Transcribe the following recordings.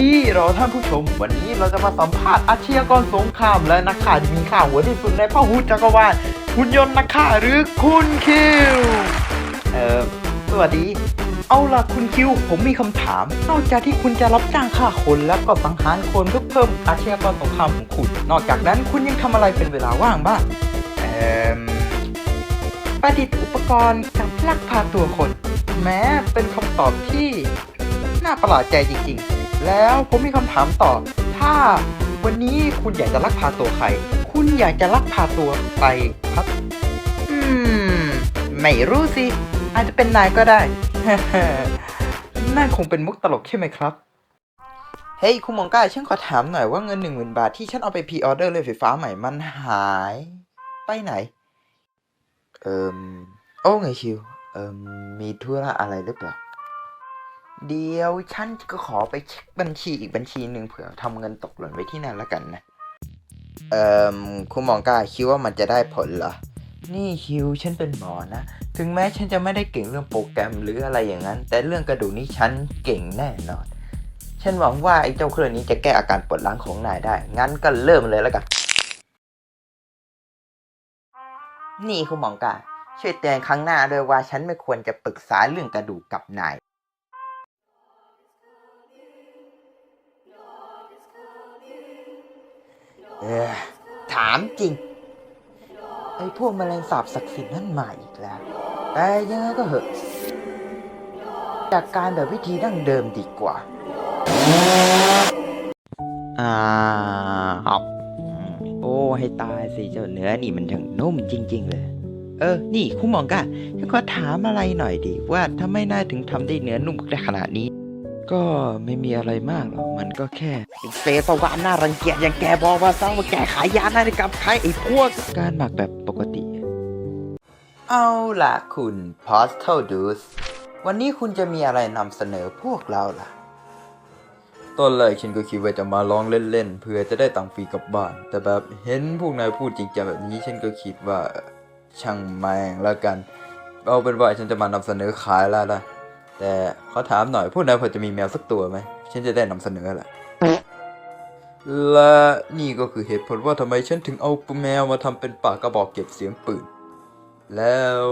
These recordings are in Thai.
ดีเราท่านผู้ชม วันนี้เราจะมาสัมภาษณ์อาชญากรสงครามและนักฆ่าที่มีข่าวหัวที่สุดในพหุจักรวาลหุ่นยนต์นักฆ่าหรือคุณคิว เอ่อ สวัสดี เอาล่ะคุณคิว ผมมีคำถาม นอกจากที่คุณจะรับจ้างฆ่าคนแล้วก็สังหารคนเพื่อเพิ่มอาชญากรสงครามของคุณ นอกจากนั้นคุณยังทำอะไรเป็นเวลาว่างบ้าง เอ่อ ประดิษฐ์อุปกรณ์กับลักพาตัวคน แม้เป็นคำตอบที่น่าประหลาดใจจริงๆ แล้วผมมีคำถามต่อ ถ้าวันนี้คุณอยากจะลักพาตัวใคร คุณอยากจะลักพาตัวไปครับ อืม ไม่รู้สิ อาจจะเป็นนายก็ได้ นั่นคงเป็นมุกตลกใช่ไหมครับ เฮ้ย คุณมองก้าฉันขอถามหน่อยว่าเงินหนึ่งหมื่นบาทที่ฉันเอาไปพรีออเดอร์เรือไฟฟ้าใหม่มันหาย ไปไหน เอิมโอ้ไงชิว เอิมมีธุระอะไรหรือเปล่า เดี๋ยวฉันก็ขอไปเช็คบัญชีอีกบัญชีหนึ่งเผื่อทำเงินตกหล่นไว้ที่นั่นแล้วกันนะ เอิมคุณหมอกาคิดว่ามันจะได้ผลเหรอ นี่คิวฉันเป็นหมอนะ ถึงแม้ฉันจะไม่ได้เก่งเรื่องโปรแกรมหรืออะไรอย่างนั้น แต่เรื่องกระดูกนี้ฉันเก่งแน่นอน ฉันหวังว่าไอ้เจ้าเครื่องนี้จะแก้อาการปวดหลังของนายได้ งั้นก็เริ่มเลยแล้วกัน นี่คุณหมอกาช่วยเตือนครั้งหน้าด้วยว่าฉันไม่ควรจะปรึกษาเรื่องกระดูกกับนาย เออถามจริง ไอ้พวกแมลงสาบศักดิ์สิทธิ์นั่นมาอีกแล้ว แต่ยังไงก็เหอะ จากการแบบวิธีดั้งเดิมดีกว่าอ่าครับโอ้ให้ตายสิเจ้าเนื้อนี่มันถึงนุ่มจริง ๆ เลย เออ นี่คุณหมองกะฉันขอถามอะไรหน่อยดิว่าทำไมนายถึงทำได้เนื้อนุ่มได้ขนาดนี้ ก็ไม่มีอะไรมากหรอก มันก็แค่เซตวานน่ารังเกียจอย่างแกบอกว่าซะว่าแกขายยานาฬิกาใครไอ้พวก การหมักแบบปกติ เอาล่ะคุณ Postal d u c e วันนี้คุณจะมีอะไรนำเสนอพวกเราล่ะ ตอนแรกฉันก็คิดว่าจะมาลองเล่นๆ เพื่อจะได้ตังค์ฟรีกลับบ้าน แต่แบบเห็นพวกนายพูดจริงจังแบบนี้ ฉันก็คิดว่าช่างแมงแล้วกัน เอาเป็นว่าฉันจะมานำเสนอขายแล้วล่ะ แต่ขอถามหน่อยพวกนายพอจะมีแมวสักตัวไหม ฉันจะได้นำเสนอแหละและนี่ก็คือเหตุผลว่าทำไมฉันถึงเอาแมวมาทำเป็นปากกระบอกเก็บเสียงปืน แล้ว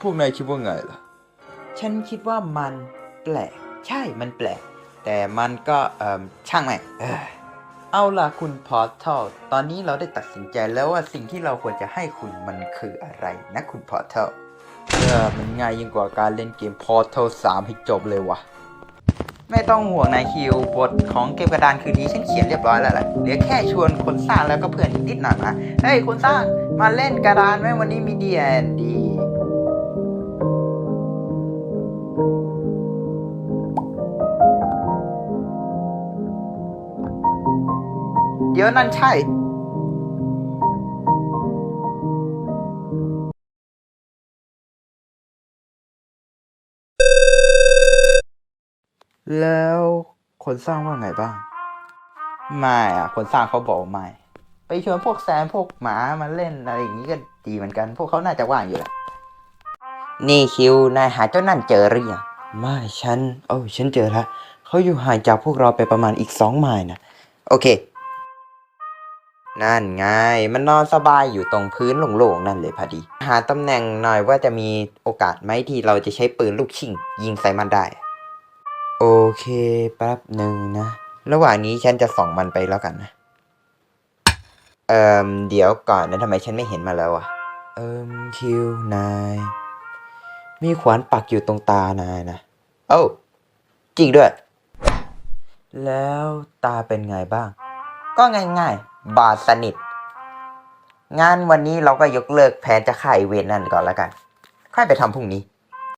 พวกนายคิดว่าไงล่ะ ฉันคิดว่ามันแปลก ใช่มันแปลก แต่มันก็เอ่อช่างแม่งเอ้ยเอาล่ะคุณพอร์ทัลตอนนี้เราได้ตัดสินใจแล้วว่าสิ่งที่เราควรจะให้คุณมันคืออะไรนะคุณพอร์ทัล เออมันง่ายยิ่งกว่าการเล่นเกม Portal 3 ให้จบเลยวะไม่ต้องห่วงนายคิวบทของเกมกระดานคืนนี้ฉันเขียนเรียบร้อยแล้วแหละเหลือแค่ชวนคนสร้างแล้วก็เพื่อนนิดหน่อยนะเฮ้ยคนสร้างมาเล่นกระดานไหมวันนี้มีดีแอนดีเดี๋ยวนั่นใช่ แล้วคนสร้างว่าไงบ้าง ไม่อะคนสร้างเขาบอกไม่ ไปชวนพวกแซมพวกหมามาเล่นอะไรอย่างนี้ก็ดีเหมือนกัน พวกเขาน่าจะว่างอยู่แหละ นี่คิวนายหาเจ้านั่นเจอหรือยัง ไม่ฉัน โอ้ฉันเจอล้วเขาอยู่ห่างจากพวกเราไปประมาณอีกสองไมล์นะ โอเค นั่นไง มันนอนสบายอยู่ตรงพื้นโล่งๆนั่นเลยพอดี หาตำแหน่งหน่อยว่าจะมีโอกาสไหมที่เราจะใช้ปืนลูกชิงยิงใส่มันได้ โอเคแป๊บหนึ่งนะ ระหว่างนี้ฉันจะส่องมันไปแล้วกันนะเอ่มเดี๋ยวก่อนนะทำไมฉันไม่เห็นมาแล้วอะ เอิมคิวนาย มีขวานปักอยู่ตรงตานายนะโอ้าจริงด้วย แล้วตาเป็นไงบ้าง ก็ง่ายๆ บาดสนิท งานวันนี้เราก็ยกเลิกแผนจะขายเวรนั่นก่อนแล้วกัน ค่อยไปทำพรุ่งนี้